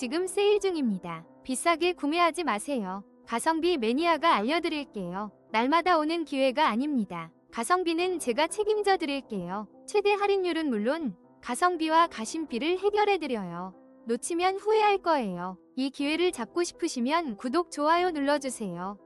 지금 세일 중입니다. 비싸게 구매하지 마세요. 가성비 매니아가 알려드릴게요. 날마다 오는 기회가 아닙니다. 가성비는 제가 책임져 드릴게요. 최대 할인율은 물론 가성비와 가심비를 해결해 드려요. 놓치면 후회할 거예요. 이 기회를 잡고 싶으시면 구독, 좋아요 눌러주세요.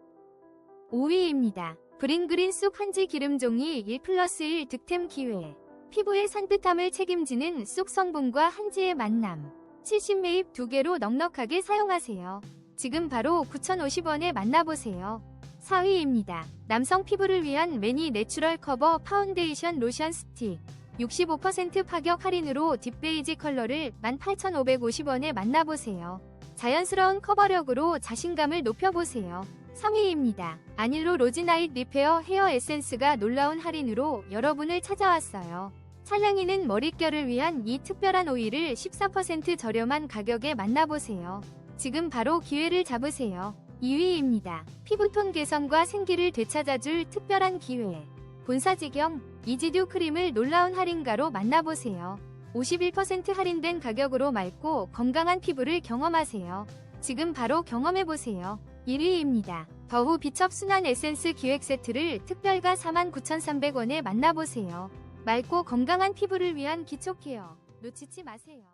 5위입니다. 브링그린 쑥 한지 기름종이 1 플러스 1 득템 기회. 피부의 산뜻함을 책임지는 쑥 성분과 한지의 만남. 70매입 2개로 넉넉하게 사용하세요. 지금 바로 9,050원에 만나보세요. 4위입니다. 남성 피부를 위한 매니 내추럴 커버 파운데이션 로션 스틱. 65% 파격 할인으로 딥베이지 컬러를 18,550원에 만나보세요. 자연스러운 커버력으로 자신감을 높여보세요. 3위입니다. 아닐로 로지나잇 리페어 헤어 에센스가 놀라운 할인으로 여러분을 찾아왔어요. 찰랑이는 머릿결을 위한 이 특별한 오일을 14% 저렴한 가격에 만나보세요. 지금 바로 기회를 잡으세요. 2위입니다. 피부톤 개선과 생기를 되찾아줄 특별한 기회. 본사지경 이지듀 크림을 놀라운 할인가로 만나보세요. 51% 할인된 가격으로 맑고 건강한 피부를 경험하세요. 지금 바로 경험해보세요. 1위입니다. 더후 비첩 순한 에센스 기획 세트를 특별가 49,300원에 만나보세요. 맑고 건강한 피부를 위한 기초 케어 놓치지 마세요.